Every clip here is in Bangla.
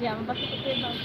যে বাচ্চা থেকে সামনে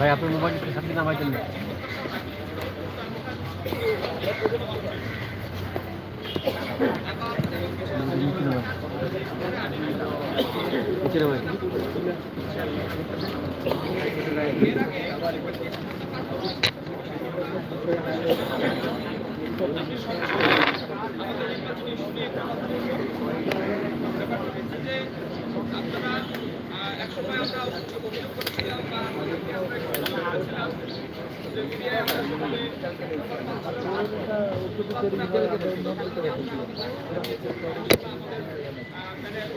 ভাই আপনার মোবাইল সাথে নামাই দেন না। নিচে নামাই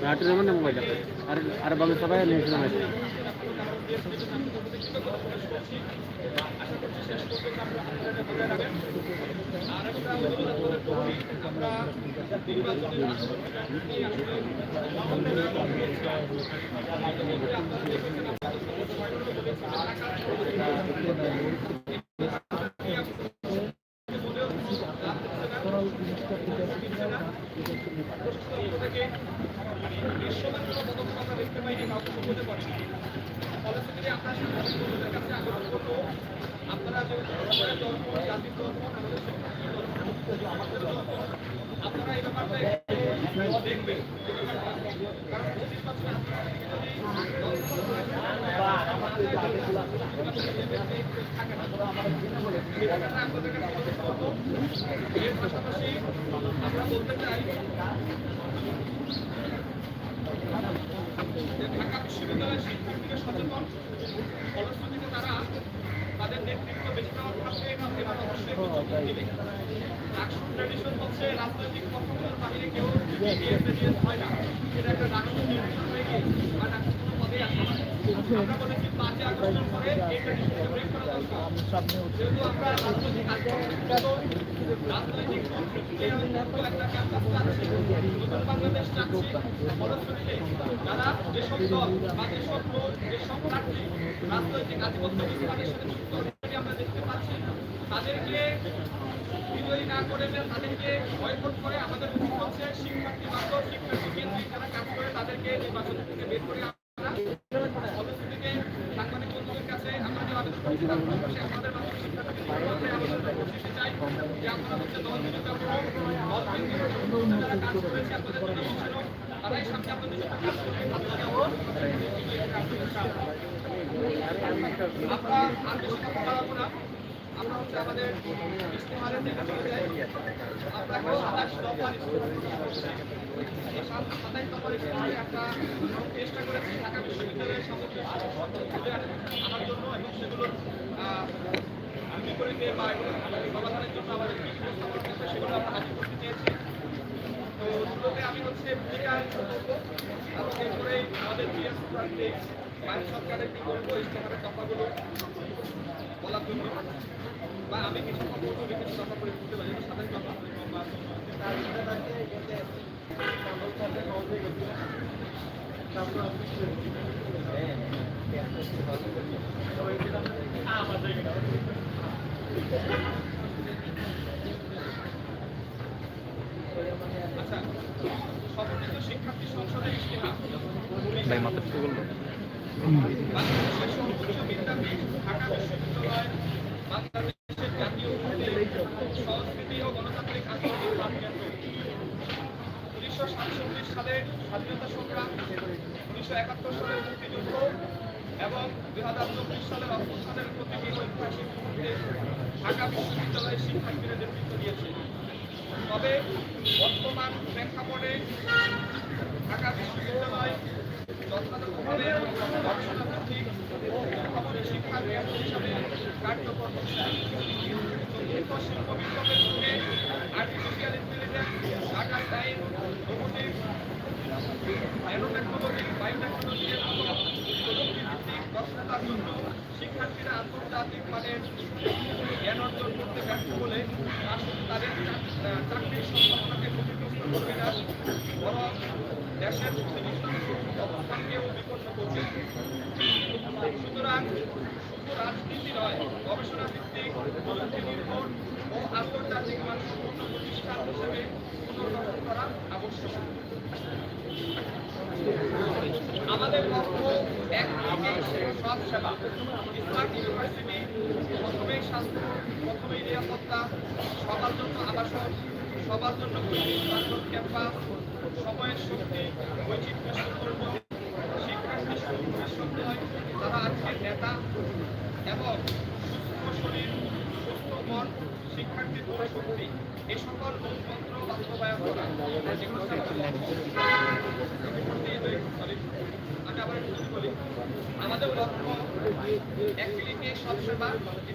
আটু নামান না মোবাইল আর আর বামে সবাই নিচে নামাই দেন। ঢাকা বিশ্ববিদ্যালয়ের শিক্ষার্থীরা সচেতন ফলশ্রুতিতে তারা তাদের নেতৃত্ব বেছে নেওয়ার ক্ষেত্রে এবং অবশ্যই রাষ্ট্র ট্র্যাডিশন হচ্ছে রাজনৈতিক পক্ষগুলোর বাইরে কেউ ডিএসএডিএস হয় না এটা একটা রাষ্ট্র নির্বাচন হয়ে গিয়ে আর রাষ্ট্র কোনো পদে আসে না আমরা বলেছি পাঁচই আগস্টের পরে এই ট্র্যাডিশনকে ব্রেক করা দরকার যেহেতু আমরা রাজনৈতিক আন্দোলন রাজনৈতিক কর্মসূচিতে নতুন একটা চাচ্ছি নতুন বাংলাদেশ চাচ্ছি ফলশ্রুতিতে যারা যেসব দল বা যেসব লোক যেসব প্রার্থী রাজনৈতিক আধিপত্য বিস্তারের সাথে যুক্ত আমরা দেখতে পাচ্ছি তাদেরকে বিজয়ী না করে তাদেরকে বয়কট করে আমাদের উচিত হচ্ছে শিক্ষার্থী বান্ধব, শিক্ষার্থী কেন্দ্রিক যারা কাজ করে তাদেরকে নির্বাচন থেকে বের করে আমরা ফলশ্রুতিতে সাংবাদিক বন্ধুদের কাছে আমরা যে আবেদন করছি তার পাশাপাশি আমাদের মাধ্যমে শিক্ষার্থী বন্ধুদের আবেদন করতে চাই যে আপনারা হচ্ছে দল বিরোধিতা করুন দল কেন্দ্রিক যারা কাজ করেছে আপনাদের জন্য ছিল তারাই সামনে আপনাদের জন্য কাজ করবে আমরা আর বেশি কথা বাড়াবো না আমরা হচ্ছে আমাদের ইস্তেহারের দিকে চলে যাই আপনাকেও সাতাশ সাত সাতাশ ইস্তেহারে একটা চেষ্টা করেছি ঢাকা বিশ্ববিদ্যালয়ের সমস্ত আনার জন্য এবং সেগুলোর বিপরীতে বা সমাধানের জন্য আমাদের সেগুলো আমরা করতে তো শুরুতে আমি হচ্ছে ভূমিকা করব। এবং এরপরে আমাদের প্রার্থী বাইরের সরকারের কি করব ইস্তেহারের দফাগুলো বলার জন্য। ভাই মাথা ঠিক বলল ঢাকা বিশ্ববিদ্যালয় বাংলাদেশের জাতীয় উদ্যোগ সংস্কৃতি ও গণতান্ত্রিক আন্দোলনের প্রাণকেন্দ্র উনিশশো সাতচল্লিশ সালের স্বাধীনতা সংগ্রাম উনিশশো একাত্তর সালের মুক্তিযুদ্ধ এবং দুই হাজার চব্বিশ সালের অভ্যুত্থানের প্রতীকী ঐতিহাসিক ঢাকা বিশ্ববিদ্যালয়ের শিক্ষার্থীরা নেতৃত্ব দিয়েছে। তবে বর্তমান প্রেক্ষাপটে ঢাকা বিশ্ববিদ্যালয় যথাযথভাবে গবেষণাভিত্তিক ও উদ্ভাবনী শিক্ষা কেন্দ্র হিসাবে কার্যকর চতুর্থ শিল্প বিপ্লবের যুগে artificial intelligence data science robotics শিক্ষার্থীরা আন্তর্জাতিক মানের জ্ঞান অর্জন করতে ব্যর্থ হলে তাদের চাকরির সম্ভাবনাকে ক্ষতিগ্রস্ত করবে না বরং দেশের অবস্থানকেও বিপন্ন করবে সুতরাং শুধু রাজনীতি নয় গবেষণা ভিত্তিক প্রযুক্তি নির্ভর ও আন্তর্জাতিক মানসম্পন্ন প্রতিষ্ঠান হিসেবে পুনর্গঠন করা আবশ্যক আমাদের লক্ষ্য এক সব সেবা। স্মার্ট ইউনিভার্সিটি, প্রথমেই স্বাস্থ্য, প্রথমেই নিরাপত্তা, সবার জন্য আবাসন, সবার জন্য পরিবেশ ক্যাম্পাস, সময়ের শক্তি, বৈচিত্র্য সৌন্দর্য শিক্ষার্থী নয় তারা আজকের নেতা এবং সুস্থ শরীর আমাদের লক্ষ্য এক ক্লিকে স্মার্ট ইউনিভার্সিটি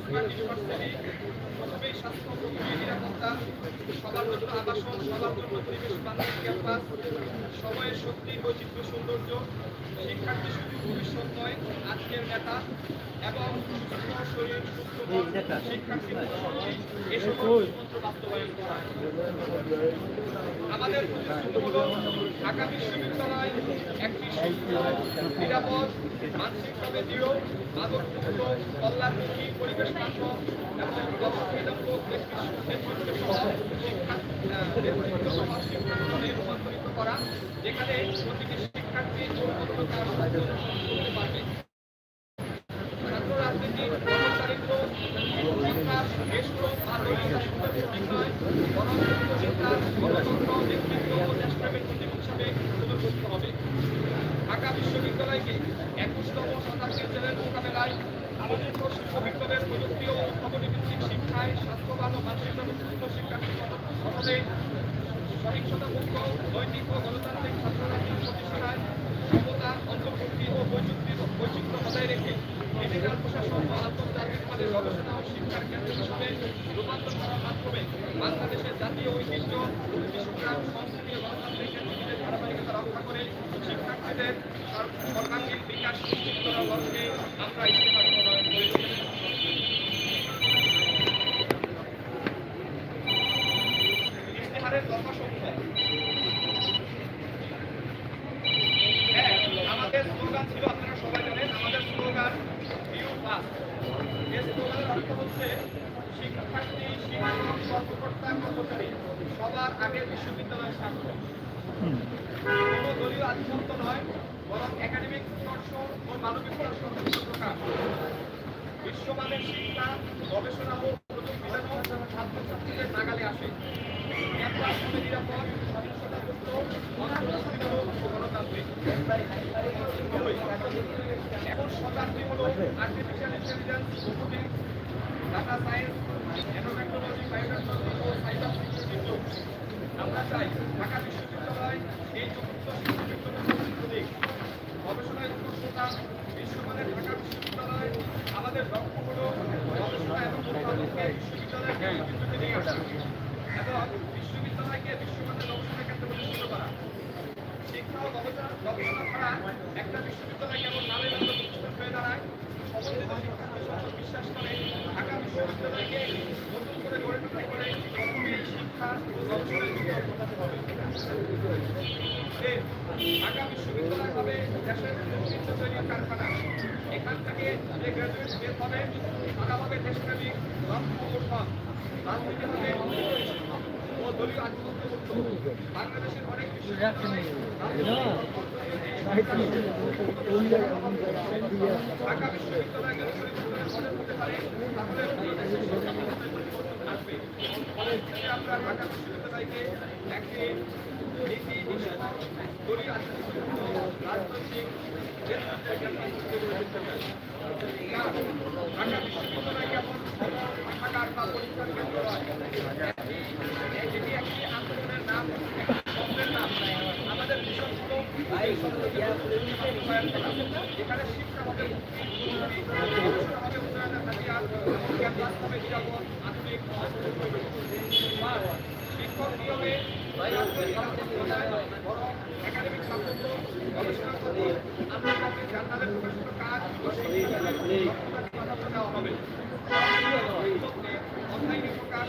প্রথমেই স্বাস্থ্য নিরাপত্তা সবার জন্য আবাসন, সবার জন্য পরিবেশ বান্ধব, ক্যাম্পাস, সময়ের শক্তি, বৈচিত্র্য, সৌন্দর্য। শিক্ষার্থী ভবিষ্যৎ নয় আজকের নেতা এবং শরীর সুস্থ শিক্ষার্থী আমাদের ঢাকা বিশ্ববিদ্যালয় একটি নিরাপদ মানসিকভাবে দৃঢ় মাদকমুক্ত কল্যাণমুখী পরিবেশ বান্ধব এবং গবেষণামূলক শিক্ষা শিক্ষাঙ্গনে রূপান্তরিত করা যেখানে প্রতিটি শিক্ষার্থী উন্নততার সাথে করতে পারবে ছাত্র রাজনীতি কর্মচারিত্ব সন্ত্রাস দেশপ্রেম মানবিকতা সুন্দর নয় বরং চিন্তা গণতন্ত্র নেতৃত্ব ও দেশপ্রেমের প্রতীক হিসাবে প্রদর্শিত হবে ঢাকা বিশ্ববিদ্যালয়কে একুশতম শতাব্দীর মোকাবেলায় আমাদের শিল্প বিপ্লবের প্রযুক্তি ও উদ্ভাবনী ভিত্তিক শিক্ষায় স্বাস্থ্যবান ও মানসিকভাবে সুস্থ শিক্ষার্থী গঠনে সহিংসতা মুক্ত নৈতিক ও গণতান্ত্রিক ছাত্র রাজনীতি প্রতিষ্ঠায় সমতা অন্তর্ভুক্তি ও বৈচিত্র্য বৈচিত্র্য বজায় রেখে ডিজিটাল প্রশাসন ও আন্তর্জাতিক মানের গবেষণা ও শিক্ষা শিক্ষার কেন্দ্র হিসেবে রূপান্তর বাংলাদেশের জাতীয় ঐতিহ্য সংগ্রাম সংস্কৃতি গণতান্ত্রিক নীতির ধারাবাহিকতা রক্ষা করে শিক্ষার্থীদের সর- সর্বাঙ্গীন বিকাশ নিশ্চিত করার লক্ষ্যে আমরা ইস্তেহার প্রণয়ন করেছি ইস্তেহারের দফা সংখ্যা হ্যাঁ, আমাদের স্লোগান ছিল আপনারা সবাই জানেন আমাদের স্লোগান ভিউ পাস এই স্লোগানের অর্থ হচ্ছে শিক্ষার্থী শিক্ষক কর্মকর্তা কর্মচারী সবার আগে বিশ্ববিদ্যালয় স্বাক্ষর কোনো দলীয় আধিপত্য নয় বরং একাডেমিক উৎকর্ষ ও মানবিক উৎকর্ষ প্রকাশ বিশ্বমানের শিক্ষা গবেষণা ও প্রযুক্তি যেন ছাত্রছাত্রীদের নাগালে আসে ক্যাম্পাস হবে নিরাপদ সহিংসতামুক্ত অন্তর্ভুক্তিমূলক ও গণতান্ত্রিক দুই, এখন শতাব্দী হলো artificial intelligence data science nanotechnology biotechnology ও সাইবার সিকিউরিটির যুগ আমরা চাই ঢাকা বিশ্ববিদ্যালয় এই চতুর্থ শিক্ষাক্ষেত্র প্রতীক গবেষণায় উৎকর্ষতা বিশ্বমানের ঢাকা বিশ্ববিদ্যালয় আমাদের লক্ষ্য হলো গবেষণা এবং উৎপাদনকে বিশ্ববিদ্যালয়ের কেন্দ্রবিন্দুতে নিয়ে আসা এবং বিশ্ববিদ্যালয়কে বিশ্বমানের গবেষণা কেন্দ্র প্রতিষ্ঠিত করা শিক্ষা ও গবেষণা গবেষণা ছাড়া একটা বিশ্ববিদ্যালয় কেবল নামের মতো প্রতিষ্ঠান হয়ে দাঁড়ায় সমন্বিত শিক্ষার্থী সংসদ বিশ্বাস করে ঢাকা বিশ্ববিদ্যালয়কে নতুন করে গড়ে তুলতে করে প্রথমে শিক্ষা ও গবেষণায় বিনিয়োগ ঘটাতে হবে যে ঢাকা বিশ্ববিদ্যালয় হবে কারখানা এখান থেকে যে গ্রাজুয়েট বের হবে তারা হবে দেশপ্রেমিক লক্ষ্য রাজনীতি হবে ও দলীয় হতে পারে আসবে আমরা ঢাকা বিশ্ববিদ্যালয়কে একটি নীতি নিষেধ দলীয় রাজনৈতিক ঢাকা বিশ্ববিদ্যালয় কেবল পাঠাগার পরীক্ষার কেন্দ্র এটি একটি আন্দোলনের নাম আমাদের। এখানে শিক্ষা ক্ষতি, আন্তর্জাতিক জার্নালে প্রকাশিত কাজ অনলাইনে প্রকাশ,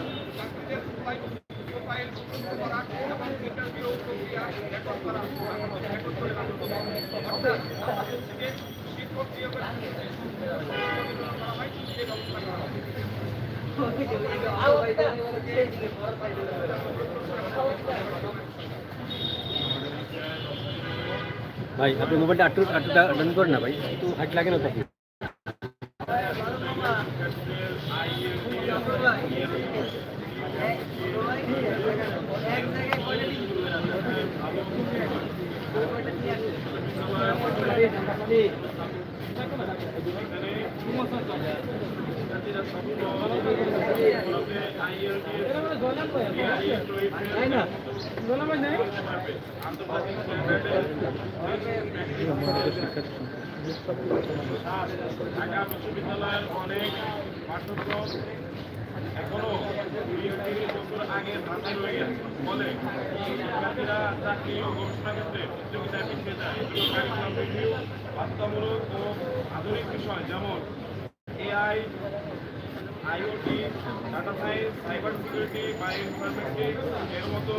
ভাই আপনি মোবাইলটা আটটু আটটু ডান করেন না ভাই একটু হাইট লাগে না তাকে ঢাকা বিশ্ববিদ্যালয়ের অনেক পাঠ্যক্রম এখনও বিশ বছর আগে ধাঁচে রয়ে গেছে ফলে শিক্ষার্থীরা চাকরি ও গবেষণা ক্ষেত্রে প্রতিযোগিতায় পিছিয়ে যায় কারিকুলাম রিভিউ বাধ্যতামূলক ও আধুনিক বিষয় যেমন AI IoT data science cyber security bio informatics এর মতো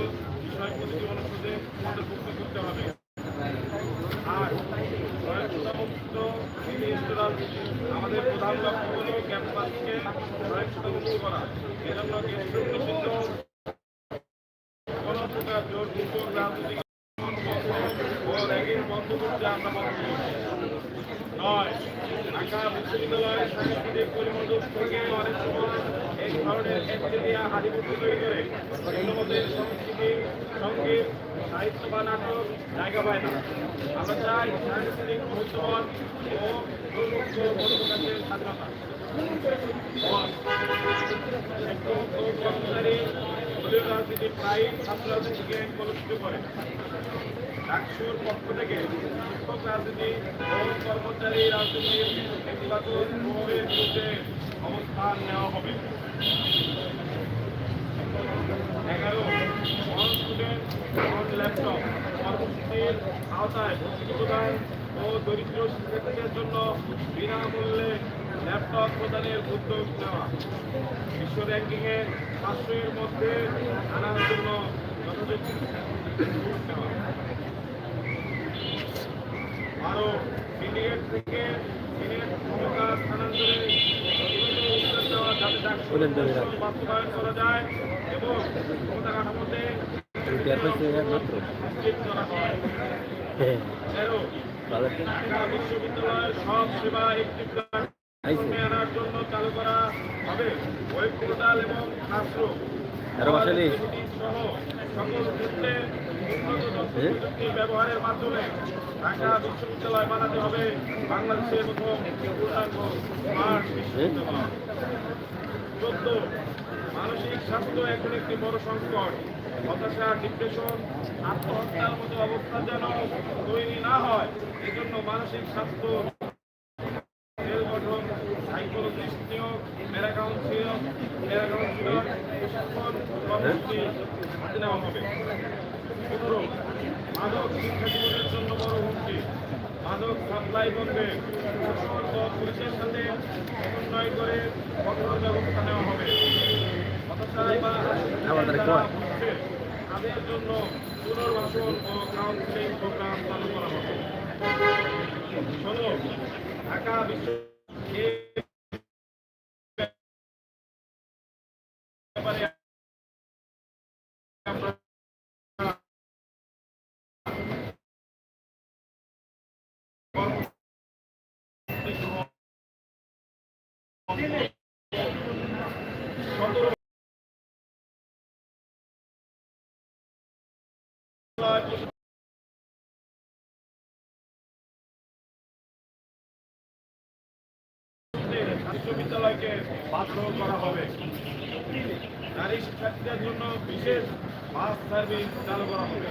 অন্তর্ভুক্ত করতে হবে আর স্বয়ংসম্পূর্ণ রেজিস্ট্রাল আমাদের প্রধান লক্ষ্য হল ক্যাম্পাসকে স্বয়ংসম্পূর্ণ করা এজন্য কেন্দ্র নিষিদ্ধ কোনো প্রকার জোর দুর্যোগ রাজনৈতিক ও র্যাগিং বন্ধ করতে আমরা বন্ধ নয়, ঢাকা বিশ্ববিদ্যালয় সাংস্কৃতিক পরিমণ্ডল থেকে অনেক সময় এই ধরনের একচেটিয়া তৈরি করে অন্যমতের সংস্কৃতি সংগীত সাহিত্য বা জায়গা পায় আমরা চাই সাংস্কৃতিক মূল্যবান ও মতপ্রকাশের স্বাধীনতা ও কর্মচারী রাজনীতি প্রায় ছাত্র রাজনীতিকে করে ডাকসুর পক্ষ থেকে রাজনীতি কর্মচারী রাজনীতির বিরুদ্ধে অবস্থান নেওয়া হবে আওতায় ভর্তি প্রদান ও দরিদ্র শিক্ষার্থীদের জন্য বিনামূল্যে ল্যাপটপ প্রদানের উদ্যোগ নেওয়া বিশ্ব র্যাঙ্কিংয়ে মধ্যে আনার জন্য যথাযথ আরও সিন্ডিকেট থেকে সিনেট ক্ষমতা স্থানান্তরে উদ্যোগ নেওয়া যাতে ডাকসু ওদের দেবে না। বাস্তবায়ন করা যায় এবং ক্ষমতা কাঠামোতে টের পাইছে মাত্র হয়। হ্যাঁ বিশ্ববিদ্যালয়ের সব সেবা একটি আনার জন্য চালু করা হবে ওয়েব পোর্টাল এবং ক্লাসরুম তেরো মাসে নেই? সহ সকল ক্ষেত্রে হ্যাঁ? ব্যবহারের মাধ্যমে ঢাকা বিশ্ববিদ্যালয় বানাতে হবে বাংলাদেশের প্রথম পূর্ণাঙ্গ স্মার্ট বিশ্ববিদ্যালয় চোদ্দ মানসিক স্বাস্থ্য এখন একটি বড় সংকট। হতাশা, ডিপ্রেশন, আত্মহত্যার মতো অবস্থা যেন তৈরি না হয়, এজন্য মানসিক স্বাস্থ্য নিয়োগ প্রশিক্ষণ মাদক শিক্ষা জীবনের জন্য বড় হুমকি। মাদক সাপ্লাই বন্ধে পুলিশের সাথে সমন্বয় করে কঠোর ব্যবস্থা নেওয়া হবে। হতাশায় বা তাদের জন্য পুনর্বাসন ও কাউন্সিলিং প্রোগ্রাম চালু করা হবে। ষোলো ঢাকা বিশ্ব বিশ্ববিদ্যালয়কে বাধ্য করা হবে। নারী শিক্ষার্থীদের জন্য বিশেষ বাস সার্ভিস চালু করা হবে।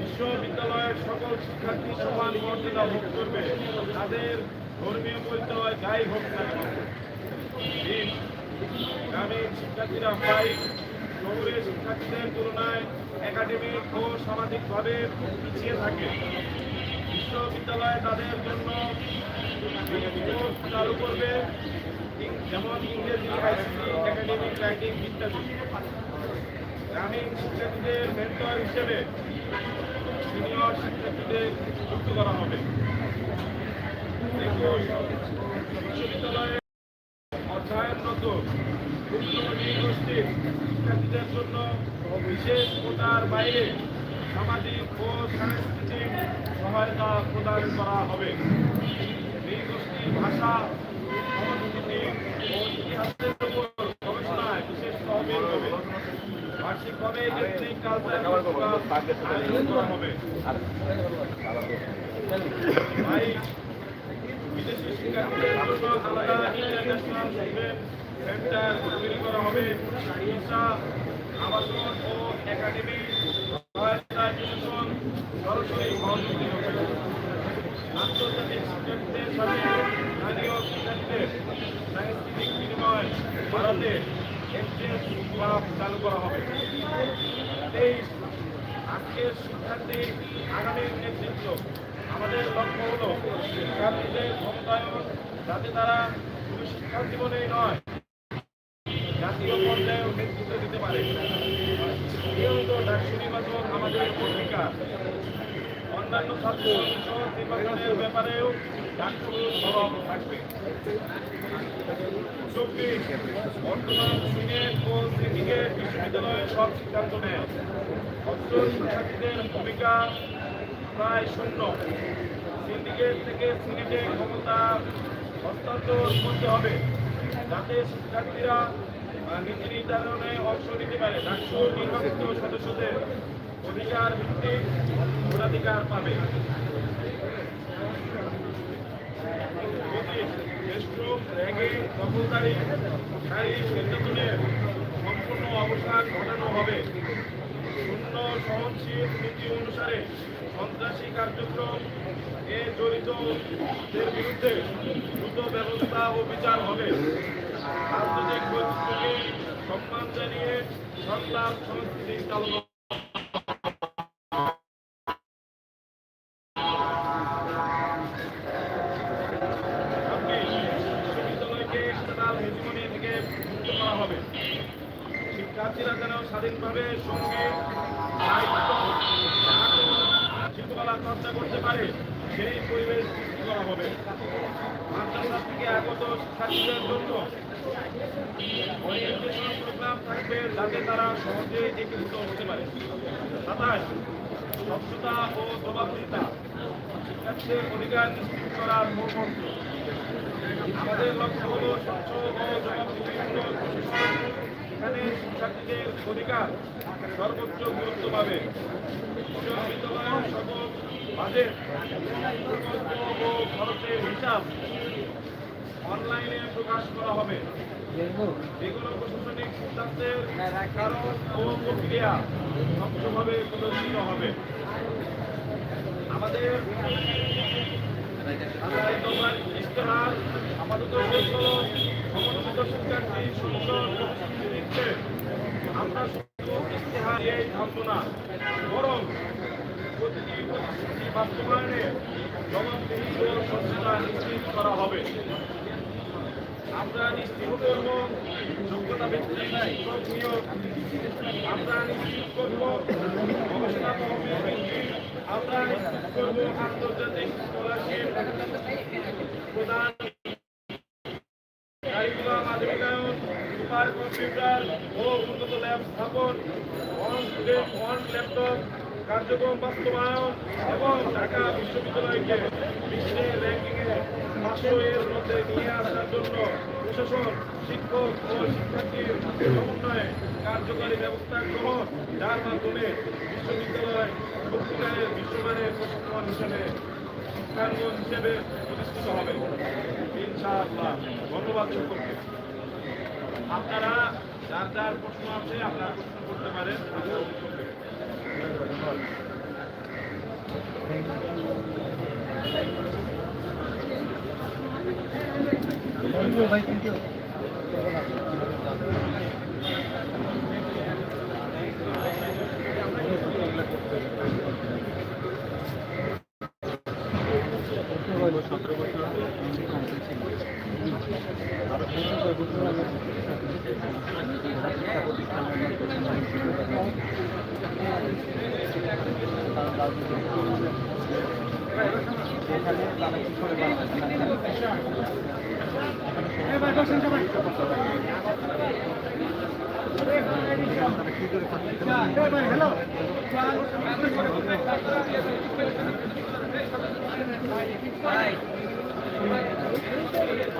বিশ্ববিদ্যালয়ের সকল শিক্ষার্থী সমান মর্যাদা ভোগ করবে। তাদের ধর্মীয় পরিচয় যাই হোক না কেন। শিক্ষার্থীরা প্রায় শহুরে শিক্ষার্থীদের তুলনায় একাডেমিক ও সামাজিকভাবে পিছিয়ে থাকে। বিশ্ববিদ্যালয় তাদের জন্য চালু করবে। যেমন ইংরেজি, আইসিটি, একাডেমিক, রাইটিং ইত্যাদি। গ্রামীণ শিক্ষার্থীদের মেন্টর হিসেবে সিনিয়র শিক্ষার্থীদের যুক্ত করা হবে। অধ্যয়নরত শিক্ষার্থীদের জন্য বিশেষ কোটার বাইরে সামাজিক ও সাংস্কৃতিক সহায়তা প্রদান করা হবে এই গোষ্ঠীর ভাষা ও ইতিহাসের উপর গবেষণায় বিশেষ বার্ষিকভাবে সেন্টার তৈরি করা হবে আবাসন ও একাডেমি সহায়তা সরাসরি সহযোগী আন্তর্জাতিক শিক্ষার্থীদের সাথে স্থানীয় শিক্ষার্থীদের সাংস্কৃতিক বিনিময় ভারতে ক্লাব চালু করা হবে তেইশ আজকের শিক্ষার্থী আগামীর নেতৃত্ব আমাদের লক্ষ্য হলো শিক্ষার্থীদের ক্ষমতায়ন যাতে তারা শুধু শিক্ষা জীবনেই নয় জাতীয় পর্যায়েও নেতৃত্ব দিতে পারে। নিয়মিত ডাকসু নির্বাচন আমাদের অধিকার অন্যান্য ছাত্র সংসদ নির্বাচনের ব্যাপারেও ডাকসু থাকবে। চব্বিশ বিশ্ববিদ্যালয়ের সব সিদ্ধান্ত নেয়? শিক্ষার্থীদের ভূমিকা প্রায় শূন্য। সিন্ডিকেট থেকে সিনেটে ক্ষমতা হস্তান্তর করতে হবে। যাতে শিক্ষার্থীরা নীতি নির্ধারণে অংশ নিতে পারে। ডাকসু নির্বাচিত সদস্যদের অধিকার ভিত্তিক ভোটাধিকার পাবে। দখলদারি শারীরিক নির্যাতনের সম্পূর্ণ অবসান ঘটানো হবে। শূন্য সহনশীল নীতি অনুসারে সন্ত্রাসী কার্যক্রম এ জড়িতদের বিরুদ্ধে দ্রুত ব্যবস্থা ও বিচার হবে। আন্তর্জাতিক সম্মান জানিয়ে সন্তান সংস্কৃতি চালনা যাতে তারা সহজে একীভূত হতে পারে। সাতাশ স্বচ্ছতা ও জবাবদিহিতা শিক্ষার্থীদের অধিকার নিশ্চিত করার মূলমন্ত্র আমাদের লক্ষ্য হল স্বচ্ছ ও এখানে শিক্ষার্থীদের অধিকার সর্বোচ্চ গুরুত্ব পাবে। বিশ্ববিদ্যালয়ের সকল বাজেট ও খরচের হিসাব অনলাইনে প্রকাশ করা হবে। যেগুলো প্রশাসনিক সিদ্ধান্তের কারণ প্রক্রিয়া হবে আমাদের ইশতেহার থামবো না বরং প্রতিটি বাস্তবায়নে জবাবদিহি ও নিশ্চিত করা হবে আমরা নিশ্চিত করব, যোগ্যতা ভিত্তিক শিক্ষক নিয়োগ আমরা নিশ্চিত করব আন্তর্জাতিক স্কলারশিপ প্রদান কারিকুলাম আধুনিকায়ন সুপার কম্পিউটার ও উন্নত ল্যাব ল্যাপটপ, কার্যক্রম বাস্তবায়ন এবং ঢাকা বিশ্ববিদ্যালয়কে বিশ্বের র্যাঙ্কিংয়ে এর মধ্যে নিয়ে আসার জন্য প্রশাসন শিক্ষক ও শিক্ষার্থীর সমন্বয়ে কার্যকরী ব্যবস্থা গ্রহণ যার মাধ্যমে বিশ্ববিদ্যালয় সত্যিকারের বিশ্বমানের প্রশিক্ষণ হিসেবে শিক্ষাঙ্গন হিসেবে প্রতিষ্ঠিত হবে ইনশাআল্লাহ ধন্যবাদ সকলকে আপনারা যার যার প্রশ্ন আছে, আপনারা প্রশ্ন করতে পারেন উত্তর দেব। Mua máy.